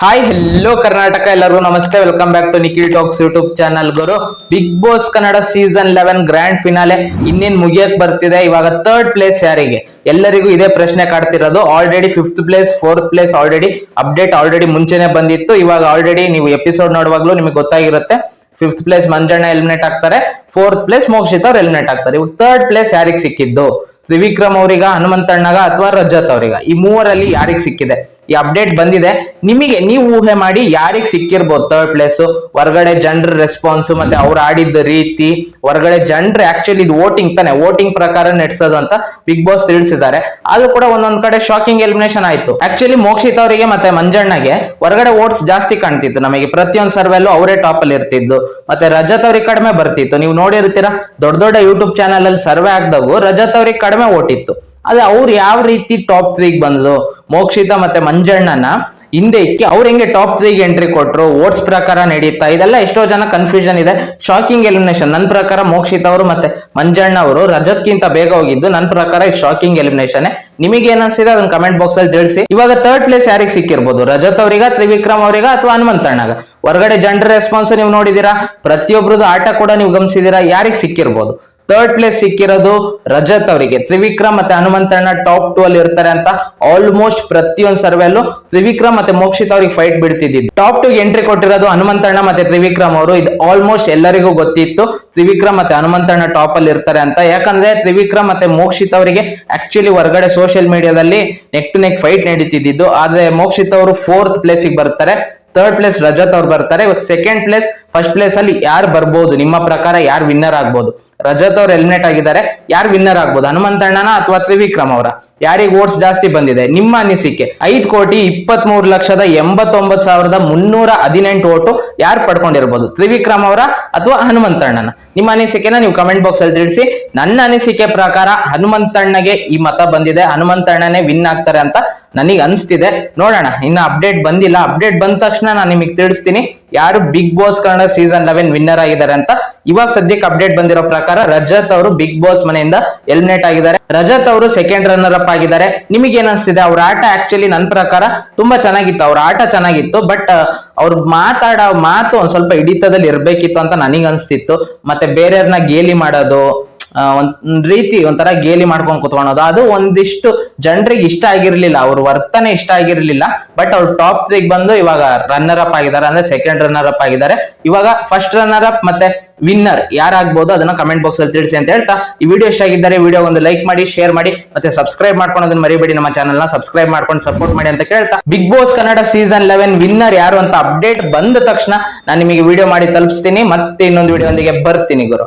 Hi hello Karnataka ಎಲ್ಲರಿಗೂ ನಮಸ್ತೆ. Welcome back to Nikhil talks YouTube channel Guru. Bigg Boss Kannada season eleven grand finale ಇನ್ನೇನ್ ಮುಗಿಯಕ್ ಬರ್ತಿದೆ? ಇವಾಗ ಥರ್ಡ್ ಪ್ಲೇಸ್ ಯಾರಿಗೆ? ಎಲ್ಲರಿಗೂ ಇದೇ ಪ್ರಶ್ನೆ ಕಾಡ್ತಿರೋದು. Already fifth place fourth place already update already ಮುಂಚೆನೆ ಬಂದಿತ್ತು. ಇವಾಗ ಆಲ್ರೆಡಿ ನೀವು ಎಪಿಸೋಡ್ ನೋಡುವಾಗ್ಲೂ ನಿಮಗೆ ಗೊತ್ತಾಗಿರುತ್ತೆ. ಫಿಫ್ತ್ ಪ್ಲೇಸ್ ಮಂಜಣ್ಣ ಎಲಿಮಿನೇಟ್ ಆಗ್ತಾರೆ. ಫೋರ್ತ್ ಪ್ಲೇಸ್ ಮೋಕ್ಷಿತ್ ಅವ್ರು ಎಲಿಮಿನೇಟ್ ಆಗ್ತಾರೆ. ಇವಾಗ ಥರ್ಡ್ ಪ್ಲೇಸ್ ಯಾರಿಗೆ ಸಿಕ್ಕಿದ್ದು? ತ್ರಿವಿಕ್ರಮ್ ಅವರಿಗ, ಹನುಮಂತಣ್ಣಗ ಅಥವಾ ರಜತ್ ಅವರಿಗ? ಈ ಮೂವರಲ್ಲಿ ಯಾರಿಗೆ ಸಿಕ್ಕಿದೆ? ಈ ಅಪ್ಡೇಟ್ ಬಂದಿದೆ. ನಿಮಗೆ ನೀವು ಊಹೆ ಮಾಡಿ ಯಾರಿಗೆ ಸಿಕ್ಕಿರ್ಬೋದು ಥರ್ಡ್ ಪ್ಲೇಸ್ ಹೊರಗಡೆ ಜನರ ರೆಸ್ಪಾನ್ಸ್ ಮತ್ತೆ ಅವ್ರು ಆಡಿದ್ದ ರೀತಿ ಹೊರಗಡೆ ಜನರು ಆಕ್ಚುಲಿ ಇದು ವೋಟಿಂಗ್ ತಾನೆ ವೋಟಿಂಗ್ ಪ್ರಕಾರ ನಡೆಸೋದು ಅಂತ ಬಿಗ್ ಬಾಸ್ ತಿಳಿಸಿದ್ದಾರೆ. ಅದು ಕೂಡ ಒಂದೊಂದ್ ಕಡೆ ಶಾಕಿಂಗ್ ಎಲಿಮಿನೇಷನ್ ಆಯ್ತು. ಆಕ್ಚುಲಿ ಮೋಕ್ಷಿತ್ ಅವರಿಗೆ ಮತ್ತೆ ಮಂಜಣ್ಣಗೆ ಹೊರಗಡೆ ವೋಟ್ಸ್ ಜಾಸ್ತಿ ಕಾಣ್ತಿತ್ತು ನಮಗೆ. ಪ್ರತಿಯೊಂದು ಸರ್ವೆಲ್ಲೂ ಅವರೇ ಟಾಪ್ ಅಲ್ಲಿ ಇರ್ತಿದ್ದು. ಮತ್ತೆ ರಜತ್ ಅವ್ರಿಗೆ ಕಡಿಮೆ ಬರ್ತಿತ್ತು. ನೀವು ನೋಡಿರ್ತೀರಾ, ದೊಡ್ಡ ದೊಡ್ಡ ಯೂಟ್ಯೂಬ್ ಚಾನಲ್ ಅಲ್ಲಿ ಸರ್ವೆ ಆಗ್ದವು, ರಜತ್ ಅವ್ರಿಗೆ ಕಡಿಮೆ ಓಟ್ ಇತ್ತು. ಅದೇ ಅವ್ರು ಯಾವ ರೀತಿ ಟಾಪ್ ತ್ರೀಗ್ ಬಂದ್ರು ಮೋಕ್ಷಿತ ಮತ್ತೆ ಮಂಜಣ್ಣನ ಹಿಂದೆ ಇಕ್ಕಿ ಅವ್ರು ಹೆಂಗೆ ಟಾಪ್ ತ್ರೀಗೆ ಎಂಟ್ರಿ ಕೊಟ್ರು? ಓಟ್ಸ್ ಪ್ರಕಾರ ನಡೀತಾ, ಇದೆಲ್ಲ ಎಷ್ಟೋ ಜನ ಕನ್ಫ್ಯೂಷನ್ ಇದೆ. ಶಾಕಿಂಗ್ ಎಲಿಮಿನೇಷನ್ ನನ್ನ ಪ್ರಕಾರ ಮೋಕ್ಷಿತ ಅವರು ಮತ್ತೆ ಮಂಜಣ್ಣ ಅವರು ರಜತ್ಗಿಂತ ಬೇಗ ಹೋಗಿದ್ದು ನನ್ನ ಪ್ರಕಾರ ಇದು ಶಾಕಿಂಗ್ ಎಲಿಮಿನೇಷನ್ ನಿಮಗೆ ಏನಿಸಿದೆ ಅದನ್ನ ಕಮೆಂಟ್ ಬಾಕ್ಸ್ ಅಲ್ಲಿ ತಿಳಿಸಿ. ಇವಾಗ ಥರ್ಡ್ ಪ್ಲೇಸ್ ಯಾರಿಗೆ ಸಿಕ್ಕಿರ್ಬೋದು? ರಜತ್ ಅವರಿಗ, ತ್ರಿವಿಕ್ರಮ್ ಅವರಿಗ ಅಥವಾ ಹನುಮಂತಣ್ಣಗ? ಹೊರಗಡೆ ಜನರ ರೆಸ್ಪಾನ್ಸ್ ನೀವು ನೋಡಿದೀರಾ? ಪ್ರತಿಯೊಬ್ಬರದ್ದು ಆಟ ಕೂಡ ನೀವು ಗಮನಿಸಿದೀರಾ? ಯಾರಿಗೆ ಸಿಕ್ಕಿರ್ಬೋದು? ಥರ್ಡ್ ಪ್ಲೇಸ್ ಸಿಕ್ಕಿರೋದು ರಜತ್ ಅವರಿಗೆ. ತ್ರಿವಿಕ್ರಮ್ ಮತ್ತೆ ಹನುಮಂತಣ್ಣ ಟಾಪ್ ಟೂ ಅಲ್ಲಿ ಇರ್ತಾರೆ ಅಂತ ಆಲ್ಮೋಸ್ಟ್ ಪ್ರತಿಯೊಂದು ಸರ್ವೆಲ್ಲೂ ತ್ರಿವಿಕ್ರಮ್ ಮತ್ತೆ ಮೋಕ್ಷಿತ್ ಅವ್ರಿಗೆ ಫೈಟ್ ಬಿಡ್ತಿದ್ದಿದ್ದು. ಟಾಪ್ ಟು ಎಂಟ್ರಿ ಕೊಟ್ಟಿರೋದು ಹನುಮಂತಣ್ಣ ಮತ್ತೆ ತ್ರಿವಿಕ್ರಮ್ ಅವರು. ಇದು ಆಲ್ಮೋಸ್ಟ್ ಎಲ್ಲರಿಗೂ ಗೊತ್ತಿತ್ತು. ತ್ರಿವಿಕ್ರಮ್ ಮತ್ತೆ ಹನುಮಂತಣ್ಣ ಟಾಪ್ ಅಲ್ಲಿ ಇರ್ತಾರೆ ಅಂತ. ಯಾಕಂದ್ರೆ ತ್ರಿವಿಕ್ರಮ್ ಮತ್ತೆ ಮೋಕ್ಷಿತ್ ಅವರಿಗೆ ಆಕ್ಚುಲಿ ಹೊರಗಡೆ ಸೋಷಿಯಲ್ ಮೀಡಿಯಾದಲ್ಲಿ ನೆಕ್ ಟು ನೆಕ್ ಫೈಟ್ ನಡೀತಿದ್ದು ಆದ್ರೆ ಮೋಕ್ಷಿತ್ ಅವರು ಫೋರ್ತ್ ಪ್ಲೇಸಿಗೆ ಬರ್ತಾರೆ. ಥರ್ಡ್ ಪ್ಲೇಸ್ ರಜತ್ ಅವ್ರು ಬರ್ತಾರೆ. ಇವಾಗ ಸೆಕೆಂಡ್ ಪ್ಲೇಸ್ ಫಸ್ಟ್ ಪ್ಲೇಸ್ ಅಲ್ಲಿ ಯಾರು ಬರ್ಬೋದು? ನಿಮ್ಮ ಪ್ರಕಾರ ಯಾರು ವಿನ್ನರ್ ಆಗ್ಬೋದು? ರಜತ್ ಅವ್ರು ಎಲಿಮಿನೇಟ್ ಆಗಿದ್ದಾರೆ. ಯಾರು ವಿನ್ನರ್ ಆಗ್ಬೋದು? ಹನುಮಂತಣ್ಣನ ಅಥವಾ ತ್ರಿವಿಕ್ರಮ್ ಅವರ? ಯಾರಿಗೆ ವೋಟ್ಸ್ ಜಾಸ್ತಿ ಬಂದಿದೆ? ನಿಮ್ಮ ಅನಿಸಿಕೆ. ಐದು ಕೋಟಿ ಇಪ್ಪತ್ತ್ ಮೂರು ಲಕ್ಷದ ಎಂಬತ್ತೊಂಬತ್ತು ಸಾವಿರದ ಮುನ್ನೂರ ಹದಿನೆಂಟು ಓಟು ಯಾರು ಪಡ್ಕೊಂಡಿರ್ಬೋದು? ತ್ರಿವಿಕ್ರಮ್ ಅವರ ಅಥವಾ ಹನುಮಂತಣ್ಣನ ನಿಮ್ಮ ಅನಿಸಿಕೆನ ನೀವು ಕಮೆಂಟ್ ಬಾಕ್ಸ್ ಅಲ್ಲಿ ತಿಳಿಸಿ. ನನ್ನ ಅನಿಸಿಕೆ ಪ್ರಕಾರ ಹನುಮಂತಣ್ಣಗೆ ಈ ಮತ ಬಂದಿದೆ. ಹನುಮಂತಣ್ಣನೇ ವಿನ್ ಆಗ್ತಾರೆ ಅಂತ ನನಗೆ ಅನಿಸ್ತಿದೆ. ನೋಡೋಣ, ಇನ್ನು ಅಪ್ಡೇಟ್ ಬಂದಿಲ್ಲ. ಅಪ್ಡೇಟ್ ಬಂದ ತಕ್ಷಣ ನಾನು ನಿಮಗೆ ತಿಳಿಸ್ತೀನಿ. ಯಾರು Bigg Boss Kannada season eleven winner ಆಗಿದ್ದಾರೆ ಅಂತ. ಇವಾಗ ಸದ್ಯಕ್ಕೆ ಅಪ್ಡೇಟ್ ಬಂದಿರೋ ಪ್ರಕಾರ ರಜತ್ ಅವರು ಬಿಗ್ ಬಾಸ್ ಮನೆಯಿಂದ ಎಲಿಮಿನೇಟ್ ಆಗಿದ್ದಾರೆ. ರಜತ್ ಅವರು ಸೆಕೆಂಡ್ ರನ್ನರ್ ಅಪ್ ಆಗಿದ್ದಾರೆ. ನಿಮಗೆ ಏನ್ ಅನ್ಸ್ತಿದೆ? ಅವ್ರ ಆಟ ಆಕ್ಚುಲಿ ನನ್ನ ಪ್ರಕಾರ ತುಂಬಾ ಚೆನ್ನಾಗಿತ್ತು. ಅವ್ರ ಆಟ ಚೆನ್ನಾಗಿತ್ತು ಬಟ್ ಅವ್ರ ಮಾತಾಡೋ ಮಾತು ಒಂದ್ ಸ್ವಲ್ಪ ಹಿಡಿತದಲ್ಲಿ ಇರ್ಬೇಕಿತ್ತು ಅಂತ ನನಗೆ ಅನ್ಸ್ತಿತ್ತು. ಮತ್ತೆ ಬೇರೆಯವ್ರನ್ನ ಗೇಲಿ ಮಾಡೋದು ಒಂದ್ ರೀತಿ ಒಂಥರ ಗೇಲಿ ಮಾಡ್ಕೊಂಡು ಕುತ್ಕೊಳೋದು ಅದು ಒಂದಿಷ್ಟು ಜನರಿಗೆ ಇಷ್ಟ ಆಗಿರ್ಲಿಲ್ಲ. ಅವ್ರ ವರ್ತನೆ ಇಷ್ಟ ಆಗಿರ್ಲಿಲ್ಲ. ಬಟ್ ಅವ್ರು ಟಾಪ್ ತ್ರೀಗ್ ಬಂದು ಇವಾಗ ರನ್ನರ್ ಅಪ್ ಆಗಿದ್ದಾರೆ. ಅಂದ್ರೆ ಸೆಕೆಂಡ್ ರನ್ನರ್ ಅಪ್ ಆಗಿದ್ದಾರೆ. ಇವಾಗ ಫಸ್ಟ್ ರನ್ನರ್ ಅಪ್ ಮತ್ತೆ ವಿನ್ನರ್ ಯಾರಾಗ್ಬೋದು ಅದನ್ನ ಕಮೆಂಟ್ ಬಾಕ್ಸ್ ಅಲ್ಲಿ ತಿಳಿಸಿ ಅಂತ ಹೇಳ್ತಾ. ಈ ವಿಡಿಯೋ ಇಷ್ಟ ಆಗಿದ್ದಾರೆ ವಿಡಿಯೋ ಒಂದು ಲೈಕ್ ಮಾಡಿ ಶೇರ್ ಮಾಡಿ, ಮತ್ತೆ ಸಬ್ಸ್ಕ್ರೈಬ್ ಮಾಡ್ಕೊಳೋದನ್ನ ಮರಿಬೇಡಿ. ನಮ್ಮ ಚಾನಲ್ನ ಸಬ್ಸ್ಕ್ರೈಬ್ ಮಾಡ್ಕೊಂಡು ಸಪೋರ್ಟ್ ಮಾಡಿ ಅಂತ ಕೇಳ್ತಾ. Bigg Boss Kannada season eleven winner ಯಾರು ಅಂತ ಅಪ್ಡೇಟ್ ಬಂದ ತಕ್ಷಣ ನಾನು ನಿಮಗೆ ವಿಡಿಯೋ ಮಾಡಿ ತಲುಪಿಸ್ತೀನಿ. ಮತ್ತೆ ಇನ್ನೊಂದು ವಿಡಿಯೋ ಒಂದಿಗೆ ಬರ್ತೀನಿ ಗುರು.